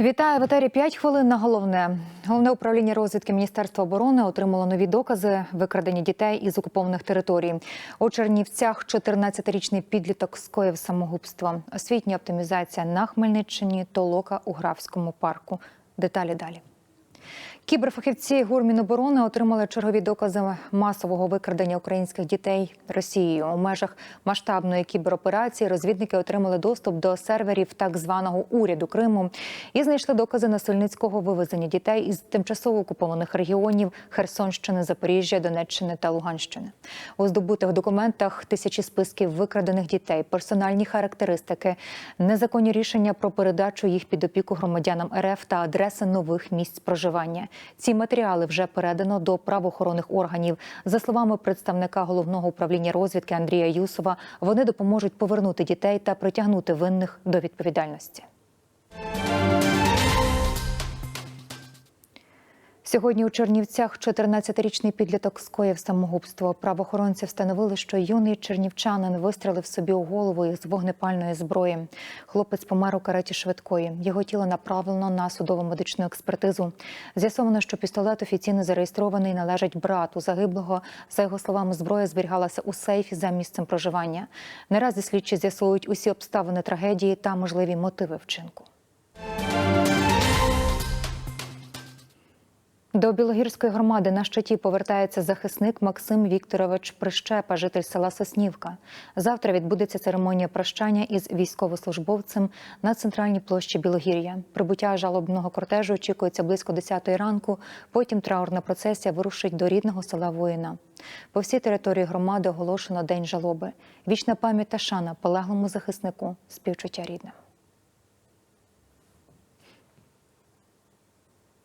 Вітаю в етері 5 хвилин на головне. Головне управління розвідки Міністерства оборони отримало нові докази викрадення дітей із окупованих територій. У Чернівцях 14-річний підліток скоїв самогубство. Освітня оптимізація на Хмельниччині, толока у Графському парку. Деталі далі. Кіберфахівці ГУР Міноборони отримали чергові докази масового викрадення українських дітей Росією. У межах масштабної кібероперації розвідники отримали доступ до серверів так званого уряду Криму і знайшли докази насильницького вивезення дітей із тимчасово окупованих регіонів Херсонщини, Запоріжжя, Донеччини та Луганщини. У здобутих документах тисячі списків викрадених дітей, персональні характеристики, незаконні рішення про передачу їх під опіку громадянам РФ та адреси нових місць проживання. Ці матеріали вже передано до правоохоронних органів. За словами представника головного управління розвідки Андрія Юсова, вони допоможуть повернути дітей та притягнути винних до відповідальності. Сьогодні у Чернівцях 14-річний підліток скоїв самогубство. Правоохоронці встановили, що юний чернівчанин вистрелив собі у голову із вогнепальної зброї. Хлопець помер у кареті швидкої. Його тіло направлено на судово медичну експертизу. З'ясовано, що пістолет офіційно зареєстрований належить брату загиблого. За його словами, зброя зберігалася у сейфі за місцем проживання. Наразі слідчі з'ясують усі обставини трагедії та можливі мотиви вчинку. До Білогірської громади на щиті повертається захисник Максим Вікторович Прищепа, житель села Соснівка. Завтра відбудеться церемонія прощання із військовослужбовцем на центральній площі Білогір'я. Прибуття жалобного кортежу очікується близько 10 ранку. Потім траурна процесія вирушить до рідного села воїна. По всій території громади оголошено день жалоби. Вічна пам'ять та шана полеглому захиснику, співчуття рідним.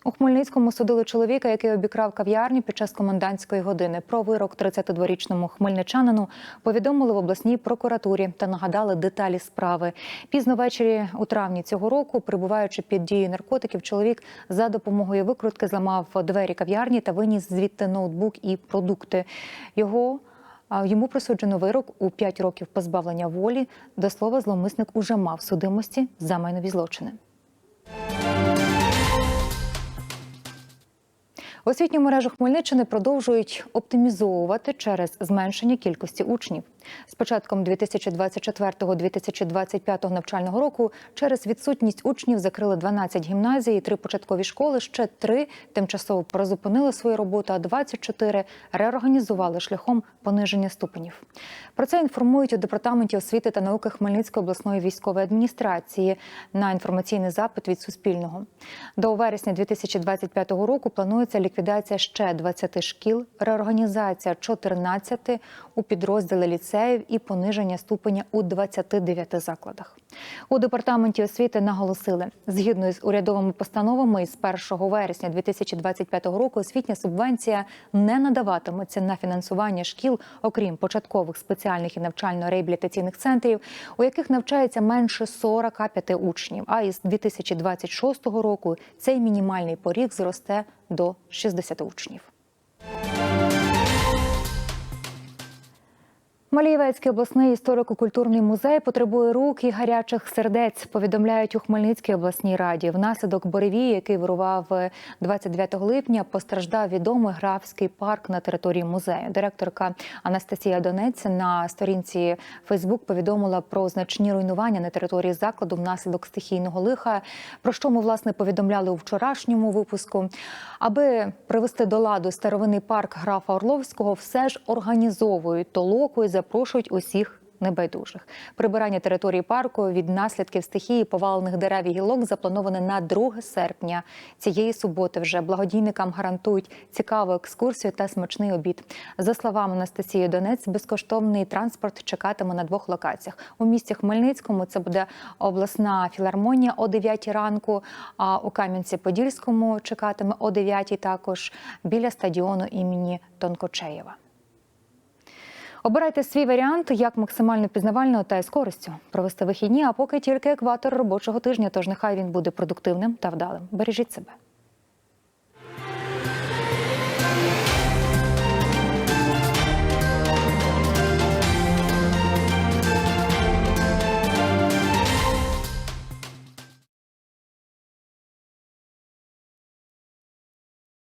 У Хмельницькому судили чоловіка, який обікрав кав'ярню під час комендантської години. Про вирок 32-річному хмельничанину повідомили в обласній прокуратурі та нагадали деталі справи. Пізно ввечері у травні цього року, прибуваючи під дією наркотиків, чоловік за допомогою викрутки зламав двері кав'ярні та виніс звідти ноутбук і продукти. Його Йому присуджено вирок у 5 років позбавлення волі. До слова, зловмисник уже мав судимості за майнові злочини. Освітню мережу Хмельниччини продовжують оптимізовувати через зменшення кількості учнів. З початком 2024-2025 навчального року через відсутність учнів закрили 12 гімназій, 3 початкові школи, ще 3 тимчасово призупинили свою роботу, а 24 реорганізували шляхом пониження ступенів. Про це інформують у департаменті освіти та науки Хмельницької обласної військової адміністрації на інформаційний запит від Суспільного. До вересня 2025 року планується ліквідація ще 20 шкіл, реорганізація 14 у підрозділи ліцеїв і пониження ступеня у 29 закладах. У департаменті освіти наголосили, згідно з урядовими постановами, з 1 вересня 2025 року освітня субвенція не надаватиметься на фінансування шкіл, окрім початкових спеціальних і навчально-реабілітаційних центрів, у яких навчається менше 45 учнів. А із 2026 року цей мінімальний поріг зросте до 60 учнів. Малієвецький обласний історико-культурний музей потребує рук і гарячих сердець. Повідомляють у Хмельницькій обласній раді. Внаслідок буревії, який вирував 29 липня, постраждав відомий графський парк на території музею. Директорка Анастасія Донець на сторінці Фейсбук повідомила про значні руйнування на території закладу внаслідок стихійного лиха. Про що ми власне повідомляли у вчорашньому випуску. Аби привести до ладу старовинний парк графа Орловського, все ж організовують толоку і запрошують усіх небайдужих. Прибирання території парку від наслідків стихії повалених дерев і гілок заплановане на 2 серпня. Цієї суботи вже благодійникам гарантують цікаву екскурсію та смачний обід. За словами Анастасії Донець, безкоштовний транспорт чекатиме на двох локаціях. У місті Хмельницькому це буде обласна філармонія о 9 ранку. А у Кам'янці-Подільському чекатиме о 9 також біля стадіону імені Тонкочеєва. Обирайте свій варіант, як максимально пізнавально та з користю провести вихідні, а поки тільки екватор робочого тижня. Тож нехай він буде продуктивним та вдалим. Бережіть себе.